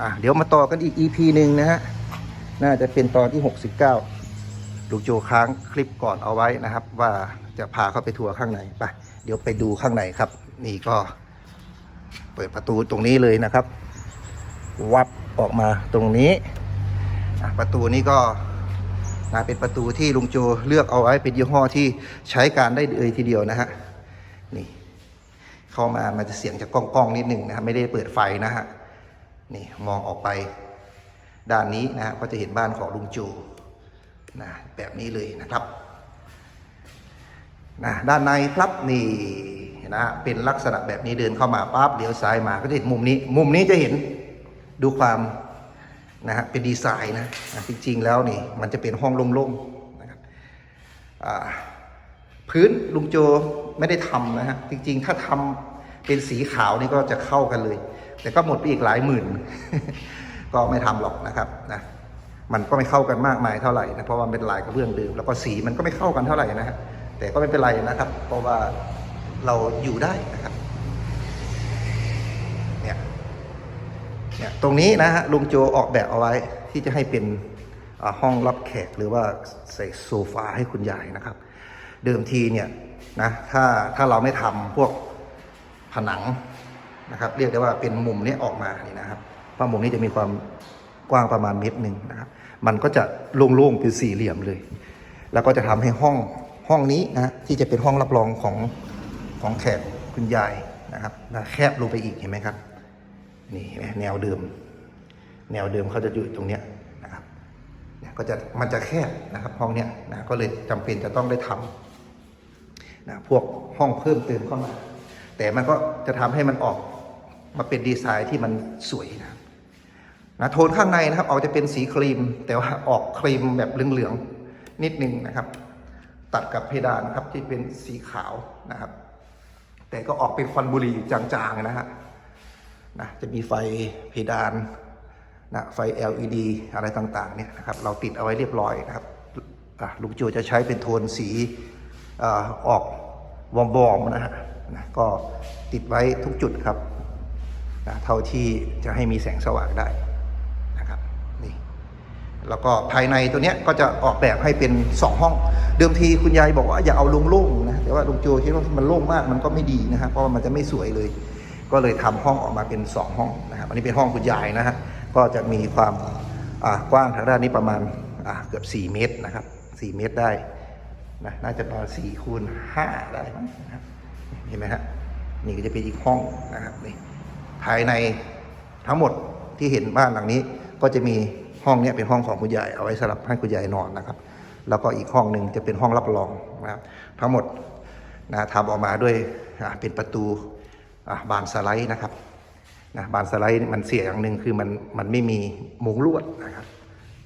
อะเดี๋ยวมาต่อกันอีก EP หนึ่งนะฮะ น่าจะเป็นตอนที่ 69 ลูกโจค้างคลิปก่อนเอาไว้นะครับ ว่าจะพาเข้าไปทัวร์ข้างในไปเดี๋ยวไปดูข้างในครับ นี่ก็เปิดประตูตรงนี้เลยนะครับ วับออกมาตรงนี้ ประตูนี้ก็นะเป็นประตูที่ลุงโจเลือกเอาไว้เป็นยี่ห้อที่ใช้การได้เลยทีเดียวนะฮะนี่เข้ามามันจะเสียงจะก้องก้องๆนิดหนึ่งนะครับไม่ได้เปิดไฟนะฮะ นี่มองออกไปด้านนี้นะฮะก็จะเห็นบ้านของลุงโจนะแบบนี้เลยนะครับนะด้านในครับนี่นะเป็นลักษณะแบบนี้เดินเข้ามาปั๊บเลี้ยวซ้ายมาก็จะเห็นมุมนี้ มุมนี้จะเห็นดูความนะฮะเป็นดีไซน์นะจริงๆแล้วนี่มันจะเป็นห้องโล่งๆนะครับพื้นลุงโจไม่ได้ทำนะฮะจริงๆ ถ้าทำ เป็นสีขาวนี่ก็จะเข้ากันเลย แต่ก็หมดไปอีกหลายหมื่น ก็ไม่ทำหรอกนะครับนะมันก็ไม่เข้ากันมากมายเท่าไหร่นะเพราะว่าเป็นลายกระเบื้องเดิมแล้วก็สีมันก็ไม่เข้ากันเท่าไหร่นะฮะแต่ก็ไม่เป็นไรนะครับ เพราะว่าเราอยู่ได้นะครับเนี่ยเนี่ยตรงนี้นะฮะลุงโจออกแบบเอาไว้ที่จะให้เป็นห้องรับแขกหรือว่าใส่โซฟาให้คุณยายนะครับ เดิมทีเนี่ยนะถ้าถ้าเราไม่ทำพวก ผนังนะครับ เรียกได้ว่าเป็นมุมนี้ออกมานี่นะครับเพราะมุมนี้จะมีความกว้างประมาณเมตรหนึ่งนะครับ มันก็จะโล่งๆเป็นสี่เหลี่ยมเลย แล้วก็จะทำให้ห้องห้องนี้นะที่จะเป็นห้องรับรองของของแขกคุณยายนะครับแคบลงไปอีกเห็นไหมครับนี่แนวเดิม แนวเดิมเขาจะอยู่ตรงเนี้ยนะครับเนี่ยก็จะมันจะแคบนะครับห้องเนี้ยนะก็เลยจำเป็นจะต้องได้ทำนะพวกห้องเพิ่มเติมเข้ามา แต่มันก็จะทำให้มันออกมาเป็นดีไซน์ที่มันสวยนะครับนะโทนข้างในนะครับออกจะเป็นสีครีม แต่ว่าออกครีมแบบเหลืองๆนิดนึงนะครับ ตัดกับเพดานครับที่เป็นสีขาวนะครับ แต่ก็ออกเป็นควันบุหรี่จางๆนะฮะนะจะมีไฟเพดานนะไฟ LED อะไรต่างๆเนี่ยนะครับเราติดเอาไว้เรียบร้อยนะครับลุงโจจะใช้เป็นโทนสีออออกวอมบอมๆนะฮะ นะก็ติดไว้ทุกจุดครับนะเท่าที่จะให้มีแสงสว่างได้นะครับนี่แล้วก็ภายในตัวเนี้ยก็จะออกแบบให้เป็น 2 ห้อง เดิมทีคุณยายบอกว่าอย่าเอาโล่งๆนะแต่ว่าลุงโจคิดว่ามันโล่งมากมันก็ไม่ดีนะฮะเพราะมันจะไม่สวยเลย ก็เลยทำห้องออกมาเป็น 2 ห้องนะครับอันนี้เป็นห้องคุณยายนะฮะก็จะมีความกว้างทางด้านนี้ประมาณเกือบ 4 เมตรนะครับ 4 เมตรได้นะน่าจะประมาณ4คูณ5ได้นะครับ เห็นไหมฮะนี่ก็จะเป็นอีกห้องนะครับนี่ภายในทั้งหมดที่เห็นบ้านหลังนี้ ก็จะมีห้องเนี้ยเป็นห้องของคุณยายเอาไว้สำหรับให้คุณยายนอนนะครับ แล้วก็อีกห้องหนึ่งจะเป็นห้องรับรองนะครับ ทั้งหมดนะทำออกมาด้วยเป็นประตูบานสไลด์นะครับนะบานสไลด์มันเสียอย่างหนึ่งคือมันมันไม่มีมุงลวดนะครับ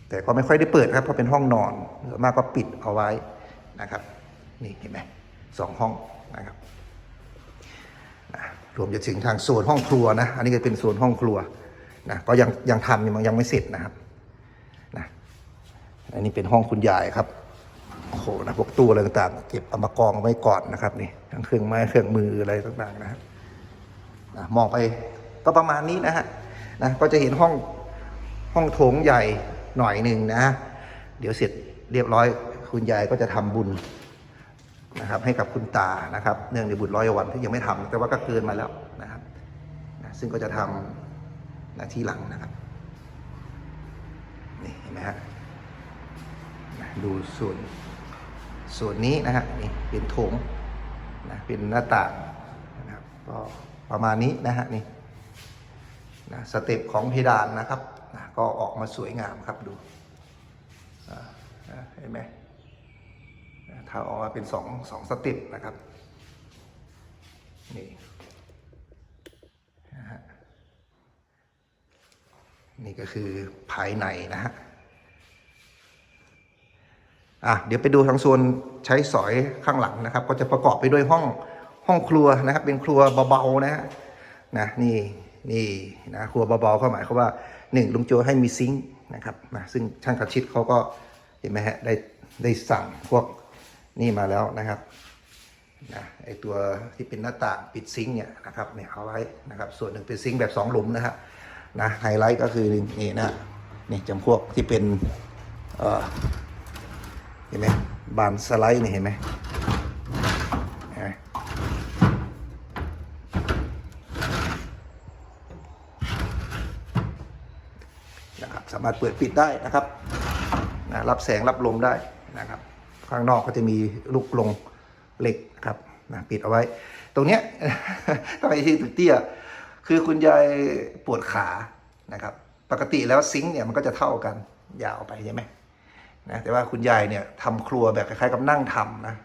แต่ก็ไม่ค่อยได้เปิดครับเพราะเป็นห้องนอนส่วนมากก็ปิดเอาไว้นะครับ นี่เห็นไหมสองห้องนะครับ รวมจะถึงทางโซนห้องครัวนะ อันนี้ก็เป็นโซนห้องครัวนะก็ยังยังทำยังยังไม่เสร็จนะครับนะอันนี้เป็นห้องคุณยายครับโอ้โหนะพวกตู้อะไรต่างๆ เก็บเอามากองไว้ก่อนนะครับนี่ทั้งเครื่องไม้เครื่องมืออะไรต่างๆนะครับนะมองไปก็ประมาณนี้นะฮะนะก็จะเห็นห้องห้องโถงใหญ่หน่อยหนึ่งนะ เดี๋ยวเสร็จเรียบร้อยคุณยายก็จะทำบุญ นะครับให้กับคุณตานะครับเนื่องในบุญร้อยวันที่ยังไม่ทำแต่ว่าก็เกินมาแล้วนะครับนะซึ่งก็จะทำนะที่หลังนะครับนี่เห็นไหมฮะดูส่วนส่วนนี้นะฮะนี่เป็นโถงนะเป็นหน้าต่างนะครับก็ประมาณนี้นะฮะนี่นะสเต็ปของเพดานนะครับนะก็ออกมาสวยงามครับดูเห็นไหม นะถ้าออกมาเป็นสองสองสเต็ปนะครับนี่นะฮะนี่ก็คือภายในนะฮะอะเดี๋ยวไปดูทางโซนใช้สอยข้างหลังนะครับ ก็จะประกอบไปด้วยห้องห้องครัวนะครับ เป็นครัวเบาๆนะฮะนะนี่นี่นะครัวเบาๆเขาหมายความว่าหนึ่งลุงโจให้มีซิงค์นะครับนะซึ่งช่างกระชิดเขาก็เห็นไหมฮะได้ได้สั่งพวก นี่มาแล้วนะครับนะไอตัวที่เป็นหน้าต่างปิดซิงค์เนี่ยนะครับเนี่ยเอาไว้นะครับ ส่วนหนึ่งเป็นซิงค์แบบสองหลุมนะฮะนะไฮไลท์ก็คือนี่นะนี่จำพวกที่เป็นเออเห็นไหมบานสไลด์นี่เห็นไหมเห็นไหมนะครับสามารถเปิดปิดได้นะครับนะรับแสงรับลมได้นะครับ ข้างนอกก็จะมีลูกลงเหล็กครับนะปิดเอาไว้ ตรงเนี้ยทำไมที่ตึกเตี้ยคือคุณยายปวดขานะครับ ปกติแล้วซิงค์เนี่ยมันก็จะเท่ากันยาวไปใช่ไหมนะแต่ว่าคุณยายเนี่ยทำครัวแบบคล้ายๆกับนั่งทำนะ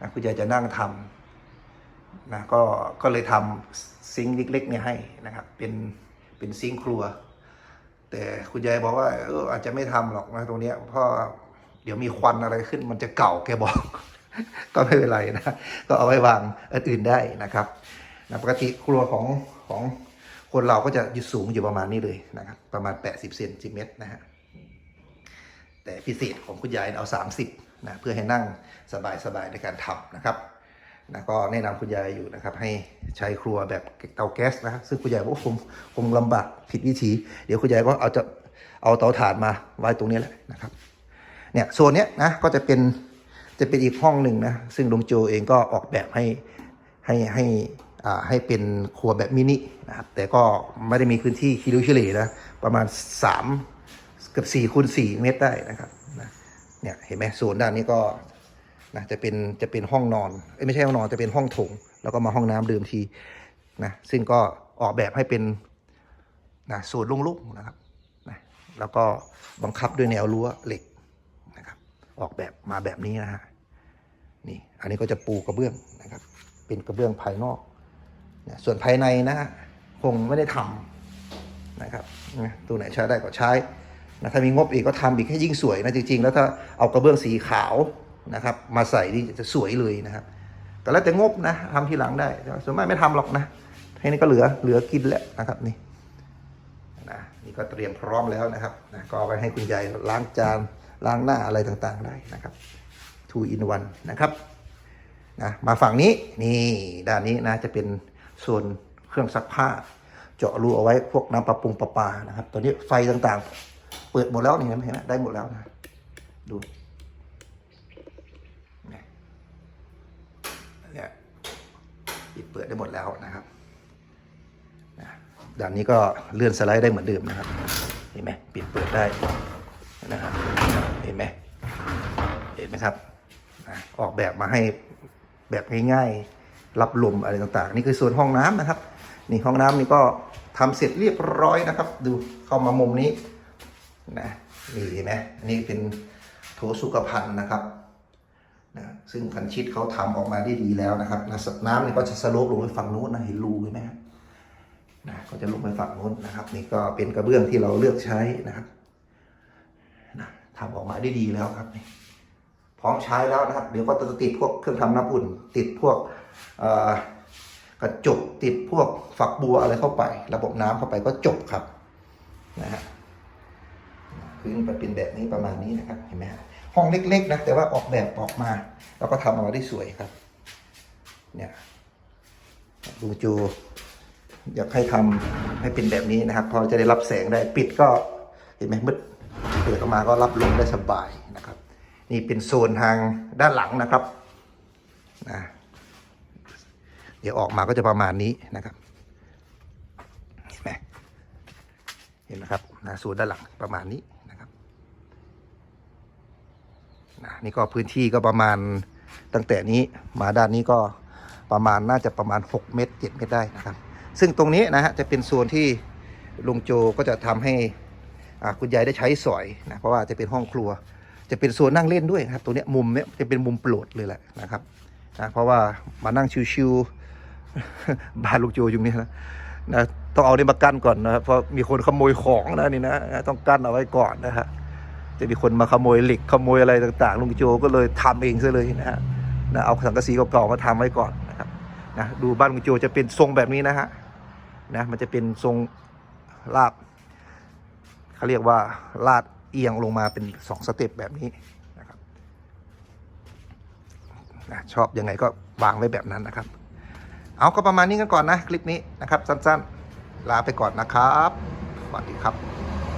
นะคุณยายจะนั่งทำนะก็ก็เลยทำซิงค์เล็กๆเนี่ยให้นะครับ เป็นเป็นซิงค์ครัว แต่คุณยายบอกว่าเอออาจจะไม่ทำหรอกนะตรงเนี้ยเพราะ เดี๋ยวมีควันอะไรขึ้นมันจะเก่าแกบอก ก็ไม่เป็นไรนะ ก็เอาไว้วางอันอื่นได้นะครับนะปกติครัวของของคนเราก็จะอยู่สูงอยู่ประมาณนี้เลยนะครับ ประมาณ 80เซนติเมตรนะฮะแต่พิเศษของคุณยายเอา 30นะเพื่อให้นั่งสบายๆในการทำนะครับนะก็แนะนำคุณยายอยู่นะครับ ให้ใช้ครัวแบบเตาแก๊สนะซึ่งคุณยายบอกว่าคงคงลำบากผิดวิธี เดี๋ยวคุณยายก็เอาจะเอาเตาถ่านมาไว้ตรงนี้แหละนะครับ เนี่ยโซนเนี้ยนะก็จะเป็นจะเป็นอีกห้องหนึ่งนะซึ่งลุงโจเองก็ออกแบบให้ให้ให้อ่าให้เป็นครัวแบบมินินะครับแต่ก็ไม่ได้มีพื้นที่คิริวชิลีนะประมาณ 3 เกือบ4คูณ4เมตรได้นะครับนะเนี่ยเห็นไหมโซนด้านนี้ก็นะจะเป็นจะเป็นห้องนอนไม่ใช่ห้องนอนจะเป็นห้องโถง แล้วก็มาห้องน้ำเดิมทีนะซึ่งก็ออกแบบให้เป็นนะโซนโลุ่งๆนะครับนะแล้วก็บังคับด้วยแนวรั้วเหล็ก ออกแบบมาแบบนี้นะฮะนี่อันนี้ก็จะปูกระเบื้องนะครับ เป็นกระเบื้องภายนอกนะส่วนภายในนะฮะคงไม่ได้ทำนะครับนะตัวไหนใช้ได้ก็ใช้นะถ้ามีงบอีกก็ทำอีกให้ยิ่งสวยนะจริงๆ แล้วถ้าเอากระเบื้องสีขาวนะครับ มาใส่นี่จะสวยเลยนะครับแต่แล้วแต่งบนะทำทีหลังได้ส่วนมากไม่ทำหรอกนะแค่นี้ก็เหลือเหลือกินแล้วนะครับนี่นะนี่ก็เตรียมพร้อมแล้วนะครับนะก็เอาไปให้คุณยายล้างจาน ล้างหน้าอะไรต่างๆได้นะครับ two in one นะครับนะมาฝั่งนี้นี่ด้านนี้นะจะเป็นส่วนเครื่องซักผ้า เจาะรูเอาไว้พวกน้ำประปรุงประปานะครับตอนนี้ไฟต่างๆ เปิดหมดแล้วนี่เห็นไหมได้หมดแล้วนะดูนี่เนี่ยปิดเปิดได้หมดแล้วนะครับด้านนี้ก็เลื่อนสไลด์ได้เหมือนเดิมนะครับเห็นไหมปิดเปิดได้นะครับ เห็นไหมเห็นไหมครับ ออกแบบมาให้แบบง่ายๆ รับลมอะไรต่างๆ นี่คือส่วนห้องน้ำนะครับ นี่ห้องน้ำนี่ก็ทำเสร็จเรียบร้อยนะครับ ดูเข้ามามุมนี้นะนี่เห็นไหมอันนี้เป็นโถสุขภัณฑ์นะครับนะซึ่งคันชิดเขาทำออกมาได้ดีแล้วนะครับนะน้ำนี่ก็จะสโลปลงไปฝั่งนู้นนะเห็นรูเห็นไหมนะก็จะลงไปฝั่งนู้นนะครับ นี่ก็เป็นกระเบื้องที่เราเลือกใช้นะครับ ทำออกมาได้ดีแล้วครับพร้อมใช้แล้วนะครับ เดี๋ยวก็จะติดพวกเครื่องทำน้ำอุ่น ติดพวกกระจกติดพวกฝักบัวอะไรเข้าไป ระบบน้ำเข้าไปก็จบครับนะฮะพื้นมันเป็นแบบนี้ประมาณนี้นะครับเห็นไหมฮะห้องเล็กๆนะแต่ว่าออกแบบออกมา แล้วก็ทำออกมาได้สวยครับ เนี่ยดูจูอยากให้ทำให้เป็นแบบนี้นะครับ พอจะได้รับแสงได้ปิดก็เห็นไหมมืด ปิดออกมาก็รับลมได้สบายนะครับ นี่เป็นโซนทางด้านหลังนะครับนะเดี๋ยวออกมาก็จะประมาณนี้นะครับ เห็นไหมเห็นไหมครับนะโซนด้านหลังประมาณนี้นะครับนะนี่ก็พื้นที่ก็ประมาณตั้งแต่นี้มาด้านนี้ก็ประมาณน่าจะประมาณ 6 เมตร 7 เมตรได้นะครับ ซึ่งตรงนี้นะฮะจะเป็นโซนที่ลุงโจก็จะทำให้ คุณยายได้ใช้สอยนะเพราะว่าจะเป็นห้องครัว จะเป็นโซนนั่งเล่นด้วยนะครับตรงเนี้ยมุมเนี้ยจะเป็นมุมโปรดเลยแหละนะครับนะเพราะว่ามานั่งชิวๆบ้านลุงโจอยู่นี่นะนะต้องเอาในมากั้นก่อนนะครับเพราะมีคนขโมยของนะนี่นะต้องกั้นเอาไว้ก่อนนะฮะจะมีคนมาขโมยเหล็กขโมยอะไรต่างๆลุงโจก็เลยทำเองซะเลยนะฮะนะเอาสังกะสีเก่าๆมาทำไว้ก่อนนะครับนะดูบ้านลุงโจจะเป็นทรงแบบนี้นะฮะนะมันจะเป็นทรงลาบ เขาเรียกว่าลาดเอียงลงมาเป็นสองสเต็ปแบบนี้นะครับนะชอบยังไงก็วางไว้แบบนั้นนะครับ เอาก็ประมาณนี้กันก่อนนะ คลิปนี้นะครับ สั้นๆ ลาไปก่อนนะครับสวัสดีครับ